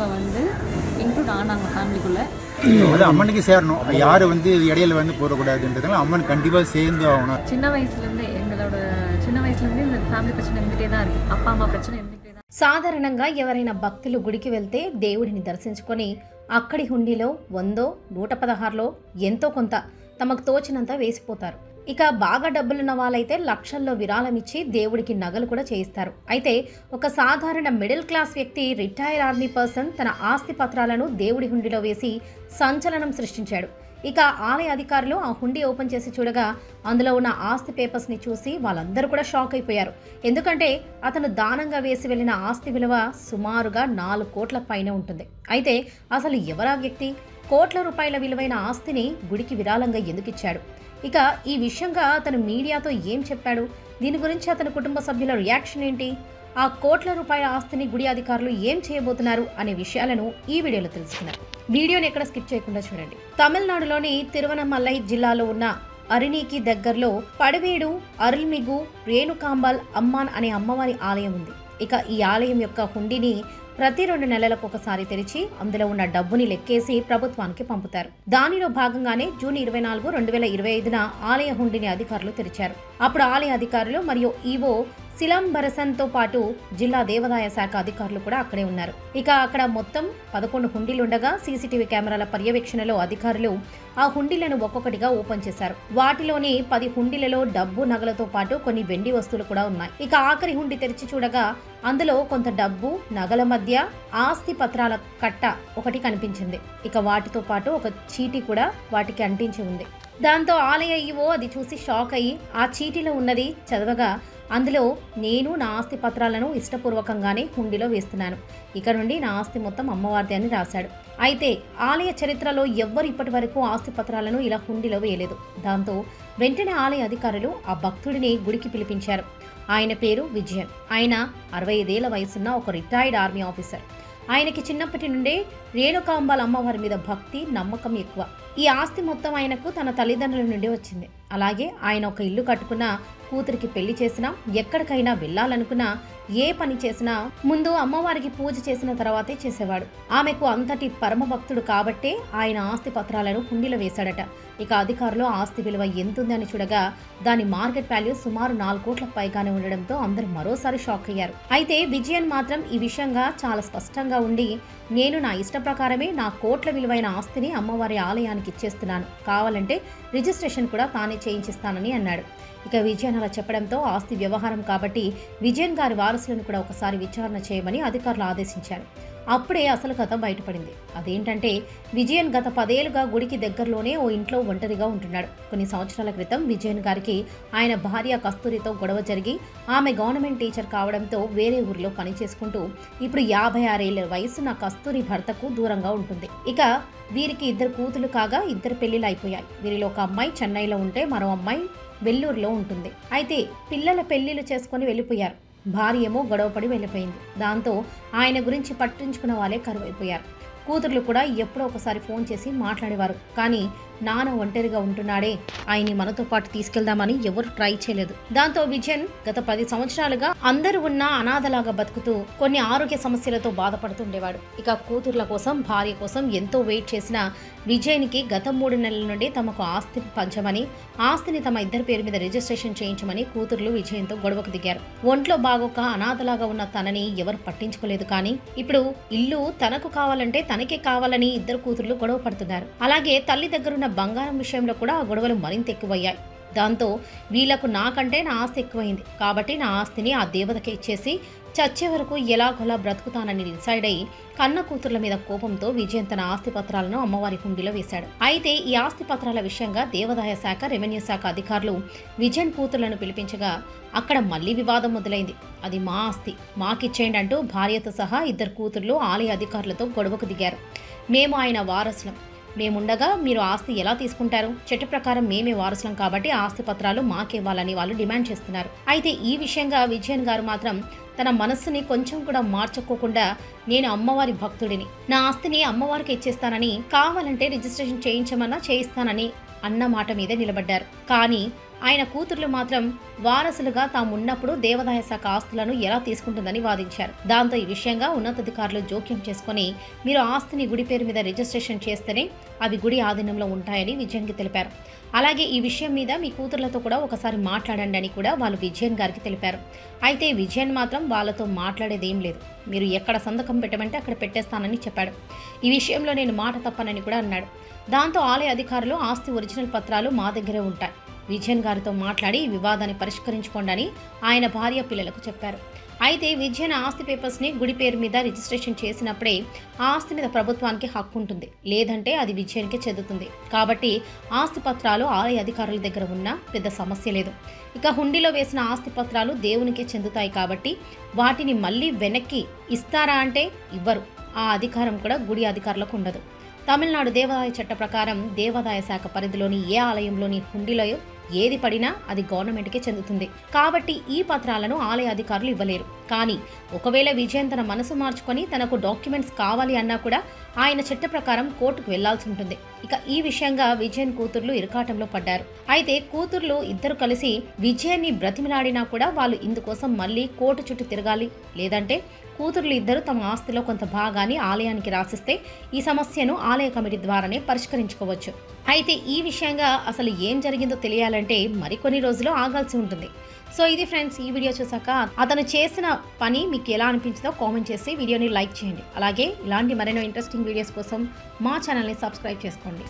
அவங்க வந்து இன்க்ளூட் ஆனாங்க ஃபேமிலிக்குள்ளே அது அம்மனுக்கு சேரணும் யார் வந்து இடையில வந்து போடக்கூடாதுன்றதுனால அம்மன் கண்டிப்பாக சேர்ந்து ஆகணும் சின்ன வயசுலேருந்தே எங்களோட சின்ன வயசுலேருந்தே இந்த ஃபேமிலி பிரச்சனை இருந்துகிட்டே தான் இருக்குது அப்பா அம்மா பிரச்சனை இருந்துகிட்டே தான் సాధారణంగా ఎవరైనా భక్తులు గుడికి వెళ్తే దేవుడిని దర్శించుకొని అక్కడి హుండీలో వందో నూట పదహారులో ఎంతో కొంత తమకు తోచినంత వేసిపోతారు ఇక బాగా డబ్బులున్న వాళ్ళైతే లక్షల్లో విరాళం ఇచ్చి దేవుడికి నగలు కూడా చేయిస్తారు. అయితే ఒక సాధారణ మిడిల్ క్లాస్ వ్యక్తి రిటైర్ ఆర్మీ పర్సన్ తన ఆస్తి పత్రాలను దేవుడి హుండీలో వేసి సంచలనం సృష్టించాడు. ఇక ఆలయ అధికారులు ఆ హుండీ ఓపెన్ చేసి చూడగా అందులో ఉన్న ఆస్తి పేపర్స్ని చూసి వాళ్ళందరూ కూడా షాక్ అయిపోయారు. ఎందుకంటే అతను దానంగా వేసి వెళ్ళిన ఆస్తి విలువ సుమారుగా నాలుగు కోట్ల పైన ఉంటుంది. అయితే అసలు ఎవరా వ్యక్తి? కోట్ల రూపాయల విలువైన ఆస్తిని గుడికి విరాళంగా ఎందుకు ఇచ్చాడు? ఇక ఈ విషయంగా అతను మీడియాతో ఏం చెప్పాడు? దీని గురించి అతని కుటుంబ సభ్యుల రియాక్షన్ ఏంటి? ఆ కోట్ల రూపాయల ఆస్తిని గుడి అధికారులు ఏం చేయబోతున్నారు అనే విషయాలను ఈ వీడియోలో తెలుసుకున్నారు వీడియోని ఎక్కడ స్కిప్ చేయకుండా చూడండి. తమిళనాడులోని తిరువనమలై జిల్లాలో ఉన్న అరిణికి దగ్గరలో పడవేడు అరుల్మిగు రేణుకాంబల్ అమ్మాన్ అనే అమ్మవారి ఆలయం ఉంది. ఇక ఈ ఆలయం యొక్క హుండీని ప్రతి రెండు నెలలకు ఒకసారి తెరిచి అందులో ఉన్న డబ్బుని లెక్కేసి ప్రభుత్వానికి పంపుతారు. దానిలో భాగంగానే జూన్ ఇరవై నాలుగు రెండు వేల ఇరవై ఐదున ఆలయ హుండీని అధికారులు తెరిచారు. అప్పుడు ఆలయ అధికారులు మరియు ఈవో శిలాంబరసన్తో పాటు జిల్లా దేవాదాయ శాఖ అధికారులు కూడా అక్కడే ఉన్నారు. ఇక అక్కడ మొత్తం పదకొండు హుండీలు ఉండగా సీసీటీవీ కెమెరాల పర్యవేక్షణలో అధికారులు ఆ హుండీలను ఒక్కొక్కటిగా ఓపెన్ చేశారు. వాటిలోని పది హుండీలలో డబ్బు నగలతో పాటు కొన్ని వెండి వస్తువులు కూడా ఉన్నాయి. ఇక ఆఖరి హుండీ తెరిచి చూడగా అందులో కొంత డబ్బు నగల మధ్య ఆస్తి పత్రాల కట్ట ఒకటి కనిపించింది. ఇక వాటితో పాటు ఒక చీటీ కూడా వాటికి అంటించి ఉంది. దాంతో ఆలయ ఈవో అది చూసి షాక్ అయ్యి ఆ చీటీలో ఉన్నది చదవగా అందులో నేను నా ఆస్తి పత్రాలను ఇష్టపూర్వకంగానే హుండీలో వేస్తున్నాను. ఇక నుండి నా ఆస్తి మొత్తం అమ్మవారిది అని రాశాడు. అయితే ఆలయ చరిత్రలో ఎవ్వరు ఇప్పటి వరకు ఆస్తి పత్రాలను ఇలా హుండీలో వేయలేదు. దాంతో వెంటనే ఆలయ అధికారులు ఆ భక్తుడిని గుడికి పిలిపించారు. ఆయన పేరు విజయన్. ఆయన అరవై ఐదేళ్ళ వయసున్న ఒక రిటైర్డ్ ఆర్మీ ఆఫీసర్. ఆయనకి చిన్నప్పటి నుండే రేణుకాంబాల అమ్మవారి మీద భక్తి నమ్మకం ఎక్కువ. ఈ ఆస్తి మొత్తం ఆయనకు తన తల్లిదండ్రుల నుండి వచ్చింది. అలాగే ఆయన ఒక ఇల్లు కట్టుకున్న కూతురికి పెళ్ళి చేసినా ఎక్కడికైనా వెళ్ళాలనుకున్నా ఏ పని చేసినా ముందు అమ్మవారికి పూజ చేసిన తర్వాతే చేసేవాడు. ఆమెకు అంతటి పరమభక్తుడు కాబట్టే ఆయన ఆస్తి పత్రాలను హుండీలో వేశాడట. ఇక అధికారులు ఆస్తి విలువ ఎంతుందని చూడగా దాని మార్కెట్ వాల్యూ సుమారు నాలుగు కోట్ల పైగానే ఉండడంతో అందరూ మరోసారి షాక్ అయ్యారు. అయితే విజయన్ మాత్రం ఈ విషయంగా చాలా స్పష్టంగా ఉండి నేను నా ఇష్ట ప్రకారమే నా కోట్ల విలువైన ఆస్తిని అమ్మవారి ఆలయానికి ఇచ్చేస్తున్నాను. కావాలంటే రిజిస్ట్రేషన్ కూడా తానే చేయించిస్తానని అన్నాడు. ఇక విజయన్ అలా చెప్పడంతో ఆస్తి వ్యవహారం కాబట్టి విజయన్ గారి వారసులను కూడా ఒకసారి విచారణ చేయమని అధికారులు ఆదేశించారు. అప్పుడే అసలు కథ బయటపడింది. అదేంటంటే విజయన్ గత పదేళ్ళుగా గుడికి దగ్గరలోనే ఓ ఇంట్లో ఒంటరిగా ఉంటున్నాడు. కొన్ని సంవత్సరాల క్రితం విజయన్ గారికి ఆయన భార్య కస్తూరితో గొడవ జరిగి ఆమె గవర్నమెంట్ టీచర్ కావడంతో వేరే ఊరిలో పని చేసుకుంటూ ఇప్పుడు యాభై ఆరేళ్ళ వయసున్న కస్తూరి భర్తకు దూరంగా ఉంటుంది. ఇక వీరికి ఇద్దరు కూతులు కాగా ఇద్దరు పెళ్ళిళ్ళు అయిపోయాయి. వీరిలో ఒక అమ్మాయి చెన్నైలో ఉంటే మరో అమ్మాయి వెల్లూరులో ఉంటుంది. అయితే పిల్లల పెళ్ళిళ్ళు చేసుకొని వెళ్ళిపోయారు. భార్య ఏమో గొడవపడి వెళ్ళిపోయింది. దాంతో ఆయన గురించి పట్టించుకున్న వాళ్ళే కరువైపోయారు. కూతుర్లు కూడా ఎప్పుడో ఒకసారి ఫోన్ చేసి మాట్లాడేవారు. కానీ నాన్న ఒంటరిగా ఉంటున్నాడే. ఆయన్ని మనతో పాటు తీసుకెళ్దామని ఎవరు ట్రై చేయలేదు. దాంతో విజయన్ గత పది సంవత్సరాలుగా అందరూ ఉన్న అనాథలాగా బతుకుతూ కొన్ని ఆరోగ్య సమస్యలతో బాధపడుతుండేవాడు. ఇక కూతుర్ల కోసం భార్య కోసం ఎంతో వెయిట్ చేసిన విజయన్కి గత మూడు నెలల నుండి తమకు ఆస్తి పంచమని ఆస్తిని తమ ఇద్దరి పేరు మీద రిజిస్ట్రేషన్ చేయించమని కూతుర్లు విజయంతో గొడవకు దిగారు. ఒంట్లో బాగోక అనాథలాగా ఉన్న తనని ఎవరు పట్టించుకోలేదు కానీ ఇప్పుడు ఇల్లు తనకు కావాలంటే తన తనకే కావాలని ఇద్దరు కూతుర్లు గొడవ పడుతున్నారు. అలాగే తల్లి దగ్గరున్న బంగారం విషయంలో కూడా ఆ గొడవలు మరింత ఎక్కువయ్యాయి. దాంతో వీళ్ళకు నాకంటే నా ఆస్తి ఎక్కువైంది. కాబట్టి నా ఆస్తిని ఆ దేవతకి ఇచ్చేసి చచ్చే వరకు ఎలాగోలా బ్రతుకుతానని డిసైడ్ అయి కన్న కూతుర్ల మీద కోపంతో విజయన్ తన ఆస్తి పత్రాలను అమ్మవారి హుండీలో వేశాడు. అయితే ఈ ఆస్తి పత్రాల విషయంగా దేవాదాయ శాఖ రెవెన్యూ శాఖ అధికారులు విజయన్ కూతుర్లను పిలిపించగా అక్కడ మళ్ళీ వివాదం మొదలైంది. అది మా ఆస్తి మాకిచ్చేయండి అంటూ భార్యతో సహా ఇద్దరు కూతుర్లు ఆలయ అధికారులతో గొడవకు దిగారు. మేము ఆయన వారసులం. మేముండగా మీరు ఆస్తి ఎలా తీసుకుంటారు? చట్ట ప్రకారం మేమే వారసులం కాబట్టి ఆస్తి పత్రాలు మాకివ్వాలని వాళ్ళు డిమాండ్ చేస్తున్నారు. అయితే ఈ విషయంగా విజయన్ గారు మాత్రం తన మనస్సుని కొంచెం కూడా మార్చుకోకుండా నేను అమ్మవారి భక్తుడిని. నా ఆస్తిని అమ్మవారికి ఇచ్చేస్తానని కావాలంటే రిజిస్ట్రేషన్ చేయించమన్నా చేయిస్తానని అన్న మాట మీద నిలబడ్డారు. కానీ ఆయన కూతుర్లు మాత్రం వారసులుగా తామున్నప్పుడు దేవాదాయ శాఖ ఆస్తులను ఎలా తీసుకుంటుందని వాదించారు. దాంతో ఈ విషయంగా ఉన్నతాధికారులు జోక్యం చేసుకుని మీరు ఆస్తిని గుడి పేరు మీద రిజిస్ట్రేషన్ చేస్తేనే అవి గుడి ఆధీనంలో ఉంటాయని విజయన్కి తెలిపారు. అలాగే ఈ విషయం మీద మీ కూతుర్లతో కూడా ఒకసారి మాట్లాడండి అని కూడా వాళ్ళు విజయన్ గారికి తెలిపారు. అయితే విజయన్ మాత్రం వాళ్ళతో మాట్లాడేది ఏం లేదు. మీరు ఎక్కడ సంతకం పెట్టమంటే అక్కడ పెట్టేస్తానని చెప్పాడు. ఈ విషయంలో నేను మాట తప్పనని కూడా అన్నాడు. దాంతో ఆలయ అధికారులు ఆస్తి ఒరిజినల్ పత్రాలు మా దగ్గరే ఉంటాయి. విజయన్ గారితో మాట్లాడి ఈ వివాదాన్ని పరిష్కరించుకోండి అని ఆయన భార్య పిల్లలకు చెప్పారు. అయితే విజయన ఆస్తి పేపర్స్ని గుడి పేరు మీద రిజిస్ట్రేషన్ చేసినప్పుడే ఆ ఆస్తి మీద ప్రభుత్వానికి హక్కు ఉంటుంది. లేదంటే అది విజయానికి చెందుతుంది. కాబట్టి ఆస్తి పత్రాలు ఆలయ అధికారుల దగ్గర ఉన్న పెద్ద సమస్య లేదు. ఇక హుండీలో వేసిన ఆస్తి పత్రాలు దేవునికే చెందుతాయి కాబట్టి వాటిని మళ్ళీ వెనక్కి ఇస్తారా అంటే ఇవ్వరు. ఆ అధికారం కూడా గుడి అధికారులకు ఉండదు. తమిళనాడు దేవాదాయ చట్ట ప్రకారం దేవాదాయ శాఖ పరిధిలోని ఏ ఆలయంలోని హుండీలో ఏది పడినా అది గవర్నమెంట్కే చెందుతుంది. కాబట్టి ఈ పత్రాలను ఆలయ అధికారులు ఇవ్వలేరు. కానీ ఒకవేళ విజయన్ తన మనసు మార్చుకొని తనకు డాక్యుమెంట్స్ కావాలి అన్నా కూడా ఆయన చట్ట ప్రకారం కోర్టుకు వెళ్ళాల్సి ఉంటుంది. ఇక ఈ విషయంగా విజయన్ కూతుర్లు ఇరకాటంలో పడ్డారు. అయితే కూతుర్లు ఇద్దరు కలిసి విజయన్ని బ్రతిమిలాడినా కూడా వాళ్ళు ఇందుకోసం మళ్ళీ కోర్టు చుట్టూ తిరగాలి. లేదంటే కూతుర్లు ఇద్దరు తమ ఆస్తిలో కొంత భాగాన్ని ఆలయానికి రాసిస్తే ఈ సమస్యను ఆలయ కమిటీ ద్వారానే పరిష్కరించుకోవచ్చు. అయితే ఈ విషయంగా అసలు ఏం జరిగిందో తెలియాలంటే మరికొన్ని రోజులు ఆగాల్సి ఉంటుంది. సో ఇది ఫ్రెండ్స్ ఈ వీడియో చూసాక అతను చేసిన పని మీకు ఎలా అనిపించిందో కామెంట్ చేసి వీడియోని లైక్ చేయండి. అలాగే ఇలాంటి మరెన్నో ఇంట్రెస్టింగ్ వీడియోస్ కోసం మా ఛానల్ని సబ్స్క్రైబ్ చేసుకోండి.